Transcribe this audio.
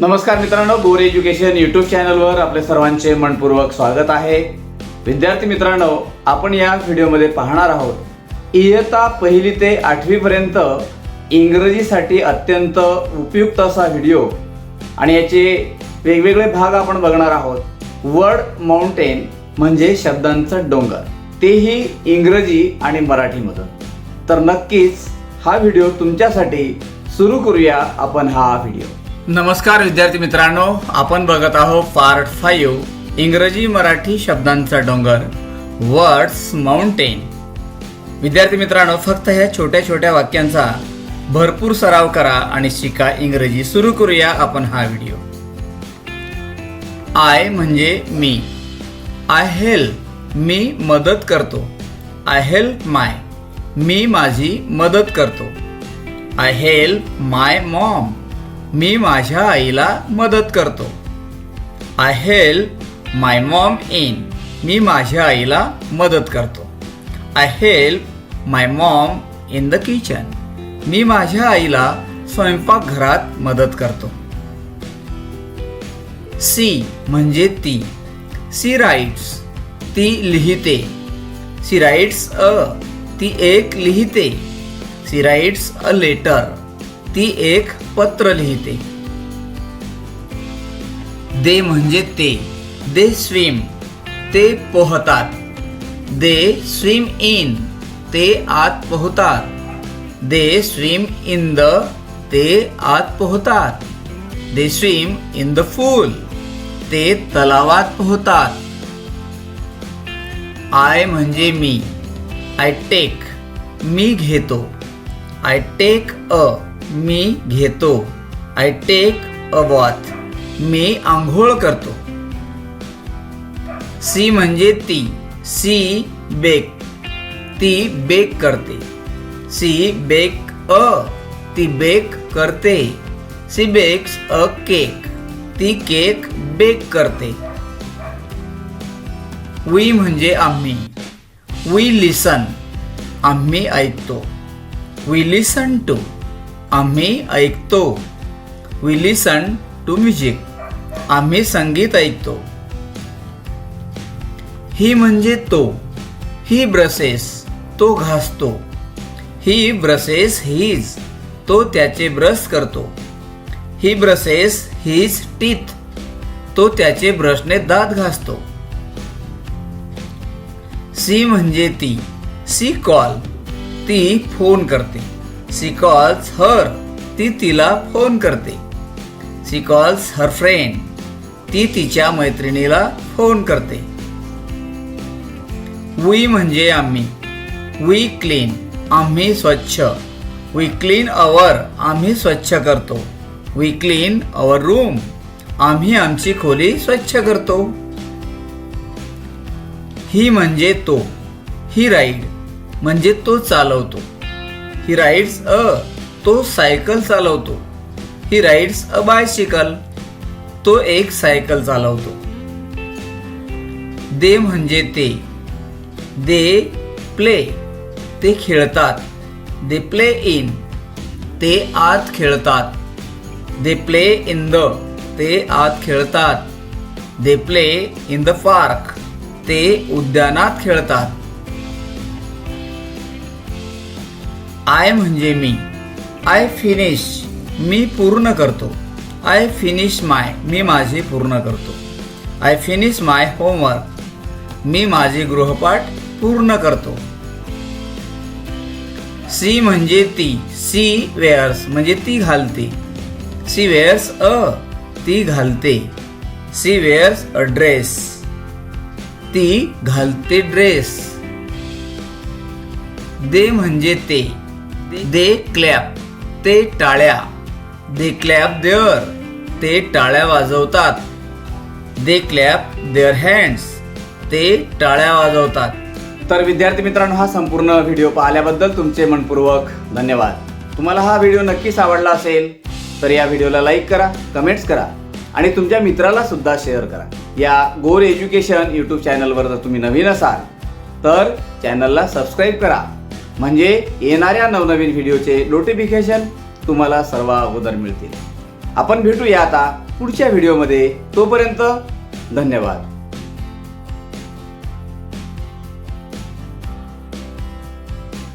नमस्कार मित्रांनो गोर एज्युकेशन यूट्यूब चॅनलवर आपले सर्वांचे मनपूर्वक स्वागत आहे. विद्यार्थी मित्रांनो आपण या व्हिडिओमध्ये पाहणार आहोत इयत्ता पहिली ते आठवीपर्यंत इंग्रजीसाठी अत्यंत उपयुक्त असा व्हिडिओ. आणि याचे वेगवेगळे भाग आपण बघणार आहोत. वर्ड माउंटेन म्हणजे शब्दांचं डोंगर. तेही इंग्रजी आणि मराठीमधून. तर नक्कीच हा व्हिडिओ तुमच्यासाठी सुरू करूया आपण हा व्हिडिओ. नमस्कार विद्यार्थी मित्रांनो आपण बघत आहोत पार्ट फाईव्ह इंग्रजी मराठी शब्दांचा डोंगर वर्ड्स माउंटेन विद्यार्थी मित्रांनो फक्त ह्या छोट्या छोट्या वाक्यांचा भरपूर सराव करा आणि शिका इंग्रजी. सुरू करूया आपण हा व्हिडिओ आय म्हणजे मी. आय हेल्प मी मदत करतो. आय हेल्प माय मी माझी मदत करतो. आय हेल्प माय मॉम मी माझ्या आईला मदत करतो. I help my mom in मी माझ्या आईला मदत करतो. I help my mom in the kitchen मी माझ्या आईला स्वयंपाकघरात मदत करतो. सी म्हणजे ती सी राईट्स ती लिहिते. सी राईट्स अ ती एक लिहिते. सी राईट्स अ लेटर ती एक पत्र लिहिते. दे म्हणजे ते. They swim. ते पोहतात. They swim in. ते आत पोहतात. They swim in the. ते आत पोहतात. They swim in the pool. ते तलावात पोहतात. आय म्हणजे मी. I take. मी घेतो. I take a. मी घेतो. आय टेक अ वॉथ मी आंघोळ करतो. सी म्हणजे ती. सी बेक ती बेक करते. सी बेक अ ती बेक करते. सी बेक्स अ केक ती केक बेक करते. वी म्हणजे आम्ही. वी लिसन आम्ही ऐकतो. वी लिसन टू आम्ही ऐकतो. वी लिसन टू म्युझिक आम्ही संगीत ऐकतो. ही म्हणजे तो. He brushes. तो घासतो. He brushes his. तो त्याचे ब्रश करतो. He brushes his teeth. तो त्याचे ब्रशने दात घासतो. सी म्हणजे ती. She call. ती फोन करते. सी कॉल्स हर ती तिला फोन करते. सी कॉल्स हर फ्रेंड ती तिच्या मैत्रिणीला फोन करते. वी म्हणजे आम्ही. वी क्लीन आम्ही स्वच्छ. वी क्लीन अवर आम्ही स्वच्छ करतो. वी क्लीन अवर रूम आम्ही आमची खोली स्वच्छ करतो. ही म्हणजे तो. ही राईड म्हणजे तो चालवतो. ही राईड्स अ तो सायकल चालवतो. ही राईड्स अ बायसिकल तो एक सायकल चालवतो. दे म्हणजे ते. दे प्ले ते खेळतात. दे प्ले इन ते आत खेळतात. दे प्ले इन द ते आत खेळतात. They play in the park ते उद्यानात खेळतात. आय म्हणजे मी. आय फिनिश मी पूर्ण करतो. आय फिनिश माय मी माझे पूर्ण करतो. आय फिनिश माय होमवर्क मी माझे गृहपाठ पूर्ण करतो. सी म्हणजे ती सी वेअर्स म्हणजे ती घालते. सी वेअर्स अ ती घालते. सी वेअर्स अ ड्रेस ती घालते ड्रेस. दे म्हणजे ते. They clap. ते टाळ्या. They clap their. ते टाळ्या वाजवतात. They clap their hands. ते टाळ्या वाजवतात. तर विद्यार्थी मित्रांनो हा संपूर्ण व्हिडिओ पाहिल्याबद्दल तुमचे मनपूर्वक धन्यवाद. तुम्हाला हा व्हिडिओ नक्कीच आवडला असेल तर या व्हिडिओला लाईक करा कमेंट्स करा आणि तुमच्या मित्राला सुद्धा शेअर करा. या गोर एज्युकेशन यूट्यूब चॅनलवर जर तुम्ही नवीन असाल तर चॅनलला सबस्क्राईब करा. म्हणजे येणाऱ्या नवनवीन व्हिडिओचे नोटिफिकेशन तुम्हाला सर्व अगोदर मिळतील. आपण भेटूया आता पुढच्या व्हिडिओमध्ये. तोपर्यंत धन्यवाद.